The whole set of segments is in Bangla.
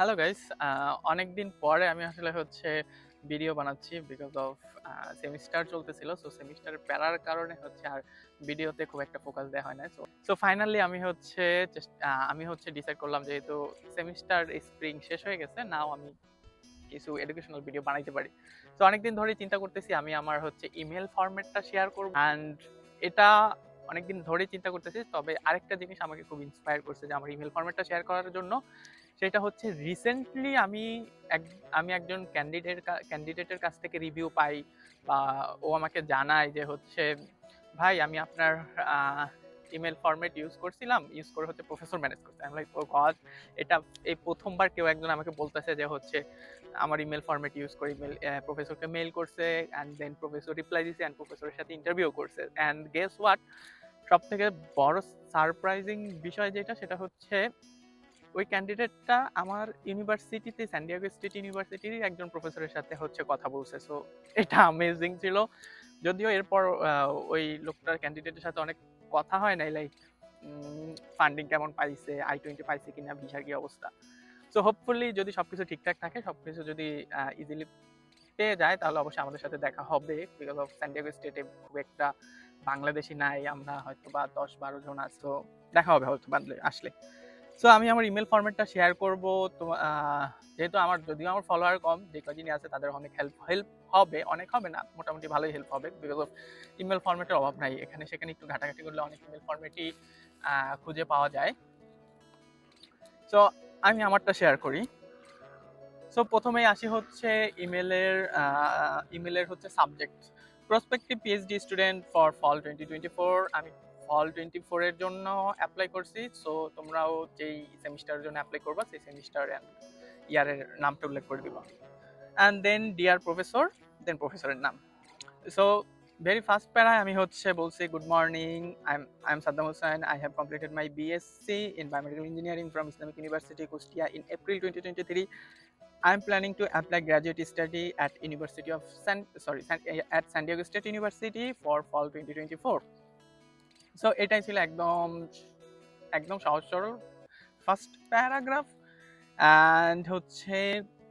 হ্যালো গাইস অনেক দিন পরে আমি আসলে হচ্ছে ভিডিও বানাচ্ছি বিকজ অফ সেমিস্টার চলতেছিল। সো সেমিস্টার প্যারার কারণে হচ্ছে আর ভিডিওতে খুব একটা ফোকাস দেওয়া হয় না সো সো ফাইনালি আমি হচ্ছে আমি হচ্ছে ডিসাইড করলাম যেহেতু সেমিস্টার স্প্রিং শেষ হয়ে গেছে নাও আমি কিছু এডুকেশনাল ভিডিও বানাইতে পারি। তো অনেকদিন ধরেই চিন্তা করতেছি আমি আমার হচ্ছে ইমেল ফরম্যাটটা শেয়ার করব। অ্যান্ড এটা অনেকদিন ধরেই চিন্তা করতেছি, তবে আরেকটা জিনিস আমাকে খুব ইন্সপায়ার করছে যে আমার ইমেল ফরম্যাটটা শেয়ার করার জন্য সেটা হচ্ছে রিসেন্টলি আমি এক, আমি একজন ক্যান্ডিডেট ক্যান্ডিডেটের কাছ থেকে রিভিউ পাই বা ও আমাকে জানায় যে হচ্ছে, ভাই, আমি আপনার ইমেল ফরম্যাট ইউজ করছিলাম ইউজ করে হচ্ছে প্রফেসর ম্যানেজ করতে আমি ও গড এটা এই প্রথমবার কেউ একজন আমাকে বলতেছে যে হচ্ছে, আমার ইমেল ফরম্যাট ইউজ করে ইমেল প্রফেসরকে মেল করছে অ্যান্ড দেন প্রফেসর রিপ্লাই দিছে অ্যান্ড প্রফেসরের সাথে ইন্টারভিউ করছে। অ্যান্ড গেস হোয়াট সব থেকে বড় সারপ্রাইজিং বিষয় যেটা, সেটা হচ্ছে ওই ক্যান্ডিডেটটা আমার ইউনিভার্সিটিতে স্যান্ডিয়াগো স্টেট ইউনিভার্সিটির একজন প্রফেসরের সাথে হচ্ছে কথা বলছে। সো এটা অ্যামেজিং ছিল। যদিও এরপর ওই লোকটার ক্যান্ডিডেটের সাথে অনেক কথা হয় নাই লাইক ফান্ডিং কেমন পাইছে আই টোয়েন্টি পাইছে কিনা ভিসার কি অবস্থা। সো হোপফুলি যদি সবকিছু ঠিকঠাক থাকে, সবকিছু যদি ইজিলি পেয়ে যায়, তাহলে অবশ্যই আমাদের সাথে দেখা হবে। বিকজ অফ স্যান্ডিয়াগো স্টেটে খুব একটা বাংলাদেশি নাই, আমরা হয়তো বা দশ বারো জন আসতো দেখা হবে হয়তো আসলে। সো আমি আমার ইমেল ফরম্যাটটা শেয়ার করব। তো আহ, যেহেতু আমার যদিও আমার ফলোয়ার কম যে কদিনই আছে তাদের অনেক হেল্প হেল্প হবে অনেক হবে না মোটামুটি ভালোই হেল্প হবে বিকজ অফ ইমেল ফরম্যাটের অভাব নাই। এখানে সেখানে একটু ঘাটাঘাটি করলে অনেক ইমেল ফরম্যাটই খুঁজে পাওয়া যায়। সো আমি আমারটা শেয়ার করি। সো প্রথমেই আসি হচ্ছে ইমেলের ইমেলের হচ্ছে subject prospective PhD student for fall twenty twenty four আমি ফল টোয়েন্টি ফোরের জন্য অ্যাপ্লাই করছি। সো তোমরাও যেই সেমিস্টারের জন্য অ্যাপ্লাই করবা সেই সেমিস্টার ইয়ারের নামটা উল্লেখ করে দিবা। And then dear professor then প্রফেসরের নাম। সো ভেরি ফার্স্ট প্যারায় আমি হচ্ছে বলছি good morning I am Saddam Hossain I have completed my BSc in biomedical engineering from Islamic University Kushtia in April twenty twenty three I am planning to apply graduate study at University of San sorry San, San Diego State University for fall 2024. So এটাই ছিল একদম একদম সহজ সরল ফার্স্ট প্যারাগ্রাফ অ্যান্ড হচ্ছে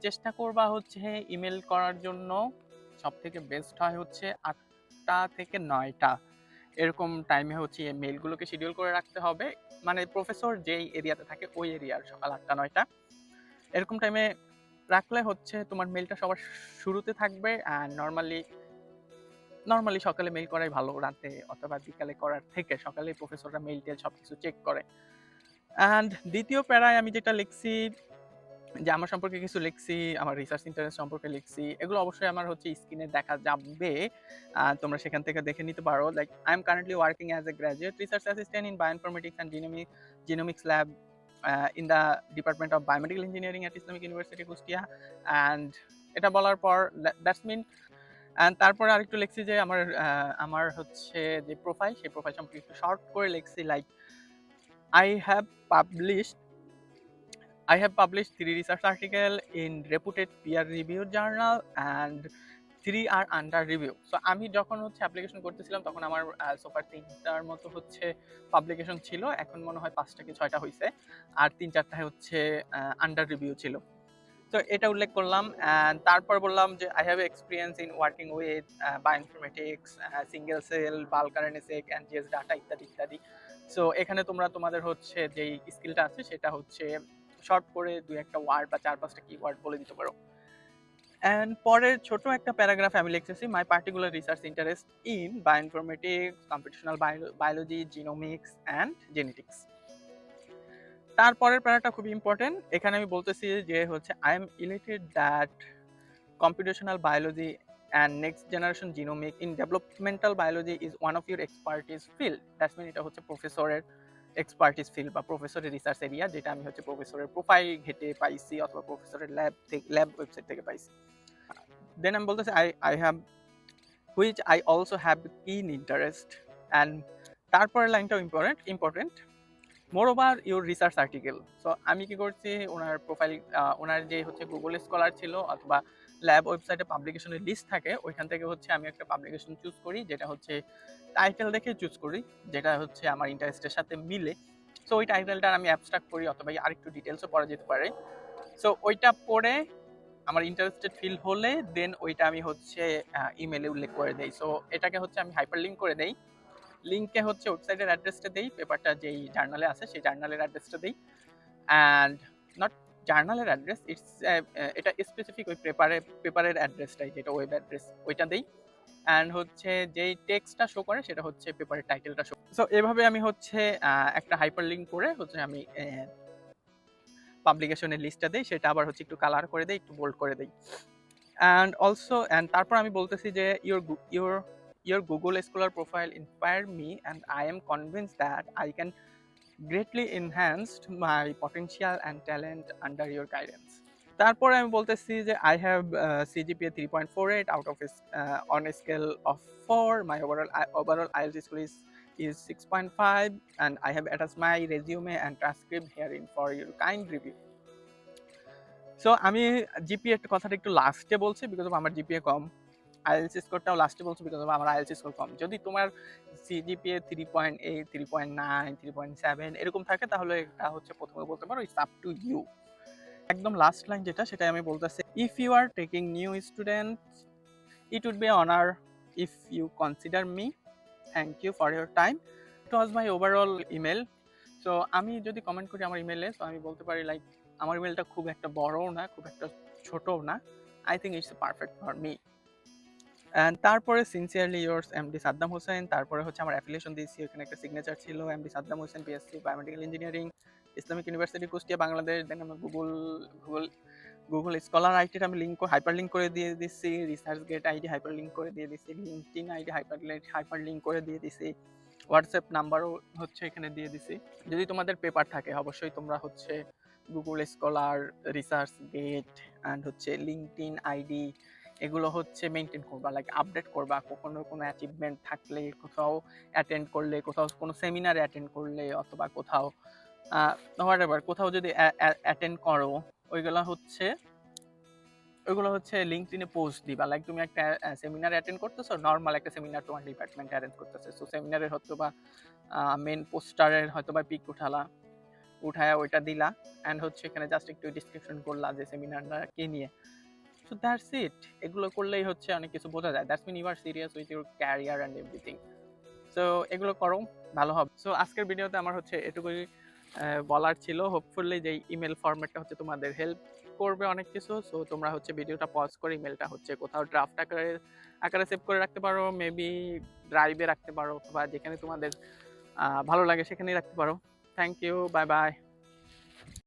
চেষ্টা করবা হচ্ছে ইমেল করার জন্য। সব থেকে বেস্ট হয় হচ্ছে আটটা থেকে নয়টা। এরকম টাইমে হচ্ছে মেলগুলোকে শিডিউল করে রাখতে হবে। মানে প্রফেসর যেই এরিয়াতে থাকে ওই এরিয়ার সকাল আটটা, নয়টা। এরকম টাইমে রাখলে হচ্ছে তোমার মেলটা সবার শুরুতে থাকবে অ্যান্ড নর্মালি নর্মালি সকালে মেল করাই ভালো, রাতে অথবা বিকালে করার থেকে। সকালে প্রফেসররা মেল টেল সব কিছু চেক করে। অ্যান্ড দ্বিতীয় প্যারায় আমি যেটা লিখছি, যে আমার সম্পর্কে কিছু লিখছি, আমার রিসার্চ ইন্টারেস্ট সম্পর্কে লিখছি, এগুলো অবশ্যই আমার হচ্ছে স্ক্রিনে দেখা যাবে। তোমরা সেখান থেকে দেখে নিতে পারো। Like I am currently working as a graduate research assistant in bioinformatics and genomic genomics lab in the department of biomedical engineering at Islamic University Kushtia and এটা বলার পর দ্যাটস মিন অ্যান্ড তারপরে আরেকটু লিখছি যে আমার আমার হচ্ছে যে প্রোফাইল সেই প্রোফাইল সম্পর্কে একটু শর্ট করে লিখছি like I have published I have published three research articles in reputed peer-reviewed journal and three are under review. So, আমি যখন হচ্ছে অ্যাপ্লিকেশন করতেছিলাম, তখন আমার সোফার তিনটার মতো হচ্ছে পাবলিকেশন ছিল। এখন মনে হয় পাঁচটা কি ছয়টা হয়েছে আর তিন চারটা হচ্ছে আন্ডার রিভিউ ছিল। তো এটা উল্লেখ করলাম তারপর বললাম যে I have experience in working with bioinformatics single cell bulk and GS data ইত্যাদি ইত্যাদি। সো এখানে তোমরা, তোমাদের হচ্ছে যেই স্কিলটা আছে, সেটা হচ্ছে শর্ট করে দুই একটা ওয়ার্ড বা চার পাঁচটা কি ওয়ার্ড বলে দিতে পারো। অ্যান্ড পরের ছোট একটা প্যারাগ্রাফ আমি লিখতেছি my particular research interest in bioinformatics computational biology genomics and genetics তারপরের প্যারাটা খুব ইম্পর্টেন্ট এখানে আমি বলতেছি যে হচ্ছে I am elated that computational biology and next generation genomic in developmental biology is one of your expertise field that's mean এটা হচ্ছে প্রফেসরের এক্সপার্টিস ফিল্ড বা প্রফেসরের রিসার্চ এরিয়া যেটা আমি হচ্ছে প্রফেসরের প্রোফাইল ঘেটে পাইছি অথবা প্রফেসরের ল্যাব থেকে ল্যাব ওয়েবসাইট থেকে পাইছি। দেন আমি বলতেছি I I have which I also have keen interest and তারপরের লাইনটাও important important moreover your research article so আমি কি করছি? ওনার প্রোফাইল ওনার যে হচ্ছে গুগল স্কলার ছিল অথবা ল্যাব ওয়েবসাইটে পাবলিকেশনের লিস্ট থাকে, ওইখান থেকে হচ্ছে আমি একটা পাবলিকেশন চুজ করি, যেটা হচ্ছে টাইটেল দেখে চুজ করি, যেটা হচ্ছে আমার ইন্টারেস্টের সাথে মিলে। সো ওই টাইটেলটার আমি অ্যাবস্ট্রাক্ট করি অথবা আরেকটু ডিটেলসও পড়া যেতে পারে। সো ওইটা পড়ে আমার ইন্টারেস্টেড ফিল হলে দেন ওইটা আমি হচ্ছে ইমেলে উল্লেখ করে দেই। সো এটাকে হচ্ছে আমি হাইপার লিঙ্ক করে দেই। লিঙ্কে হচ্ছে ওয়েবসাইটের অ্যাড্রেসটা দেই পেপারটা যেই জার্নালে আছে সেই জার্নালের অ্যাড্রেসটা দেই। অ্যান্ড নট জার্নালের অ্যাড্রেস ইটস এটা স্পেসিফিক ওই পেপারে পেপারের অ্যাড্রেসটাই যেটা ওয়েব অ্যাড্রেস ওইটা দেই। অ্যান্ড হচ্ছে যেই টেক্সটটা শো করে সেটা হচ্ছে পেপারের টাইটেলটা শো সো এভাবে আমি হচ্ছে আহ, একটা হাইপার লিঙ্ক করে হচ্ছে আমি পাবলিকেশনের লিস্টটা দেই সেটা আবার হচ্ছে একটু কালার করে দেই একটু বোল্ড করে দেই। অ্যান্ড অলসো অ্যান্ড তারপর আমি বলতেছি যে your your your Google Scholar profile inspire me and I am convince that I can greatly enhanced my potential and talent under your guidance তারপরে আমি বলতেছি যে I have CGPA three point four eight out of on scale of four my overall overall IELTS school is is 6.5 and I have attached my resume and transcript herein for your kind review. So আমি জিপিএ কথাটা একটু লাস্টে বলছি বিকজ অফ আমার জিপিএ কম আইএলস স্কোরটাও লাস্টে বলছো বিকজ আমার আইএলস স্কোর কম। যদি তোমার CGPA three point eight three point nine three point seven এরকম থাকে, তাহলে এটা হচ্ছে প্রথমে বলতে পারো ইটস আপ টু ইউ একদম লাস্ট লাইন যেটা, সেটাই আমি বলতেছি। If you are taking new student it would be honour if you consider me thank you for your time it was my overall email so আমি যদি কমেন্ট করি আমার ইমেলে তো আমি বলতে পারি লাইক আমার ইমেলটা খুব একটা বড়ও না, খুব একটা ছোটও না। I think it's perfect for me and তারপরে sincerely yours MD Saddam Hossain. তারপরে হচ্ছে আমার অ্যাফিলিয়েশন দিয়েছি, ওখানে একটা সিগনেচার ছিল MD Saddam Hossain BSc biomedical engineering Islamic university Kushtia Bangladesh then আমার গুগল গুগল গুগল স্কলার আইটির আমি লিঙ্ক হাইপার লিঙ্ক করে দিয়ে দিচ্ছি ResearchGate ID hyperlink করে দিয়ে দিচ্ছি LinkedIn ID hyper hyperlink করে দিয়ে দিছি হোয়াটসঅ্যাপ নাম্বারও হচ্ছে এখানে দিয়ে দিছি যদি তোমাদের পেপার থাকে, অবশ্যই তোমরা হচ্ছে Google Scholar ResearchGate and হচ্ছে লিঙ্কটিন আইডি এগুলো হচ্ছে মেনটেন করবা লাইক আপডেট করবা, কখনো কোনো অ্যাচিভমেন্ট থাকলে কোথাও অ্যাটেন্ড করলে, কোথাও কোনো সেমিনারে অ্যাটেন্ড করলে অথবা কোথাও হোয়াট এভার কোথাও যদি অ্যাটেন্ড করো, ওইগুলো হচ্ছে ওইগুলো হচ্ছে লিঙ্কডিনে পোস্ট দিবা। লাইক তুমি একটা সেমিনার অ্যাটেন্ড করতেছো নর্মাল একটা সেমিনার তোমার ডিপার্টমেন্ট অ্যারেঞ্জ করতেছে। সো সেমিনারের হয়তো বা মেন পোস্টারের হয়তো বা পিক উঠালা, উঠায় ওইটা দিলা অ্যান্ড হচ্ছে এখানে জাস্ট একটু ডিসক্রিপশন করলা যে সেমিনারটা কে নিয়ে। সো দ্যাটস ইট এগুলো করলেই হচ্ছে অনেক কিছু বোঝা যায়। That's mean you are serious with your career and everything so এগুলো করো, ভালো হবে। সো আজকের ভিডিওতে আমার হচ্ছে এটুকুই বলার ছিল। হোপফুলি যে ইমেল ফরম্যাটটা হচ্ছে তোমাদের হেল্প করবে অনেক কিছু। সো তোমরা হচ্ছে ভিডিওটা পজ করে ইমেলটা হচ্ছে কোথাও ড্রাফট আকারে আকারে সেভ করে রাখতে পারো। মেবি ড্রাইভে রাখতে পারো। বা যেখানে তোমাদের ভালো লাগে সেখানেই রাখতে পারো। Thank you bye bye